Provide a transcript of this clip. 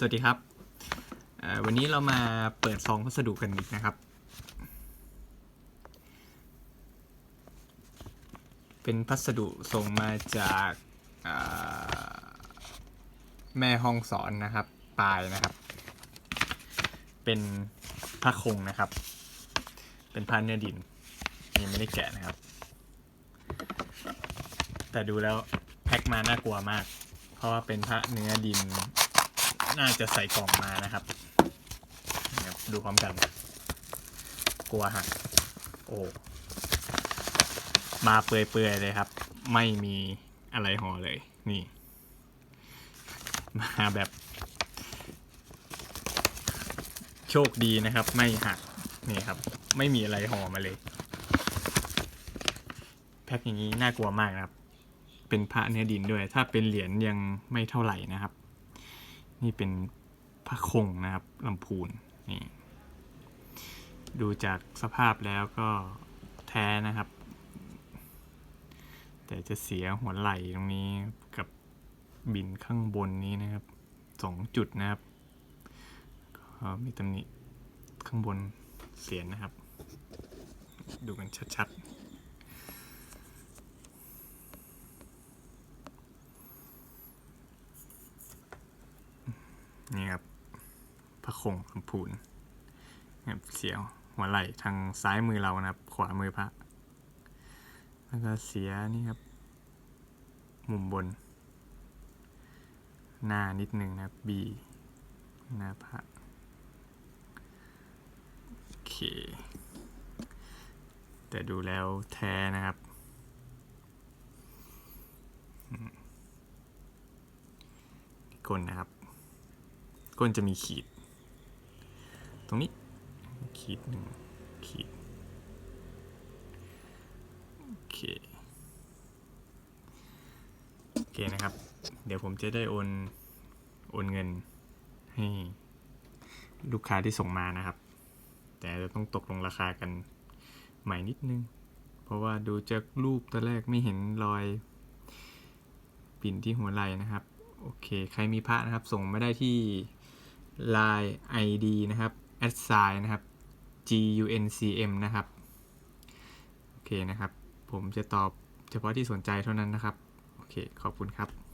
สวัสดีครับ วันนี้เรามาเปิดซองพัสดุกันอีกนะครับ เป็นพัสดุส่งมาจากแม่ห้องสอนนะครับ ปลายนะครับ เป็นพระคงนะครับ เป็นผ้าเนื้อดิน ยังไม่ได้แกะนะครับ แต่ดูแล้วแพ็คมาน่ากลัวมาก เพราะว่าเป็นพระเนื้อดิน น่าจะใส่กล่องมานะครับนะครับ ดูพร้อมกัน กลัวหักโอ้มาเปื่อยๆเลยครับ ไม่มีอะไรห่อเลย นี่ มาแบบ โชคดีนะครับ ไม่หักนี่ครับ ไม่มีอะไรห่อมาเลย แพ็คอย่างนี้น่ากลัวมากนะครับ เป็นพระเนื้อดินด้วย ถ้าเป็นเหรียญยังไม่เท่าไหร่นะครับ นี่เป็นพระคงนะครับลำพูนนี่ดูจากสภาพแล้วก็แท้นะครับ แต่จะเสียหัวไหล่ตรงนี้กับบินข้างบนนี้นะครับสองจุดนะครับก็มีตำหนิข้างบนเสียนนะครับ ดูกันชัดๆ นี่ครับพระคงลำพูนครับเสียวหัวไหล่ทางซ้ายมือเรานะครับ ขวามือพระ แล้วก็เสียนี่ครับ มุมบน หน้านิดหนึ่งนะครับ B หน้าพระโอเค แต่ดูแล้วแท้นะครับก้นนะครับ ก้นจะมีขีด ตรงนี้ ขีดหนึ่งขีดโอเคโอเคนะครับ เดี๋ยวผมจะได้โอนโอนเงินให้ลูกค้าที่ส่งมานะครับ แต่จะต้องตกลงราคากันใหม่นิดนึง เพราะว่าดูจากรูปตอนแรกไม่เห็นรอยปิ่นที่หัวไหล่นะครับ โอเค ใครมีพระนะครับ ส่งมาได้ที่ Line ID นะครับ a d s i g n นะครับ G U N C M นะครับ โอเคนะครับ ผมจะตอบเฉพาะที่สนใจเท่านั้นนะครับ โอเค ขอบคุณครับ